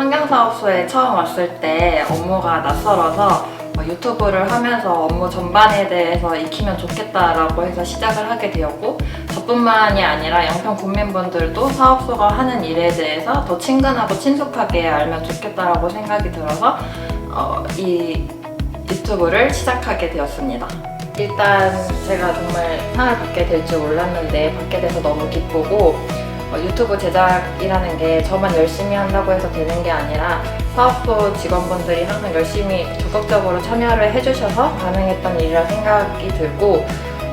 환경사업소에 처음 왔을 때 업무가 낯설어서 어, 유튜브를 하면서 업무 전반에 대해서 익히면 좋겠다라고 해서 시작을 하게 되었고 저뿐만이 아니라 양평 국민분들도 사업소가 하는 일에 대해서 더 친근하고 친숙하게 알면 좋겠다라고 생각이 들어서 어, 이 유튜브를 시작하게 되었습니다. 일단 제가 정말 상을 받게 될 줄 몰랐는데 받게 돼서 너무 기쁘고 어, 유튜브 제작이라는 게 저만 열심히 한다고 해서 되는 게 아니라 사업소 직원분들이 항상 열심히 적극적으로 참여를 해주셔서 가능했던 일이라 생각이 들고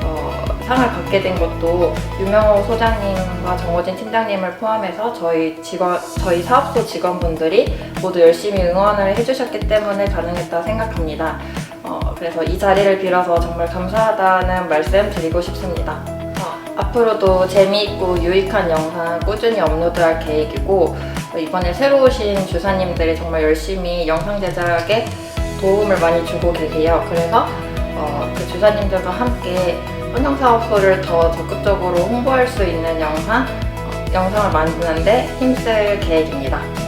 어, 상을 받게 된 것도 유명호 소장님과 정호진 팀장님을 포함해서 저희 직원 저희 사업소 직원분들이 모두 열심히 응원을 해주셨기 때문에 가능했다 생각합니다. 어, 그래서 이 자리를 빌어서 정말 감사하다는 말씀 드리고 싶습니다. 어, 앞으로도 재미있고 유익한 영상 꾸준히 업로드할 계획이고 어, 이번에 새로 오신 주사님들이 정말 열심히 영상 제작에 도움을 많이 주고 계세요. 그래서 어, 그 주사님들과 함께 환경사업소를 더 적극적으로 홍보할 수 있는 영상, 어, 영상을 만드는데 힘쓸 계획입니다.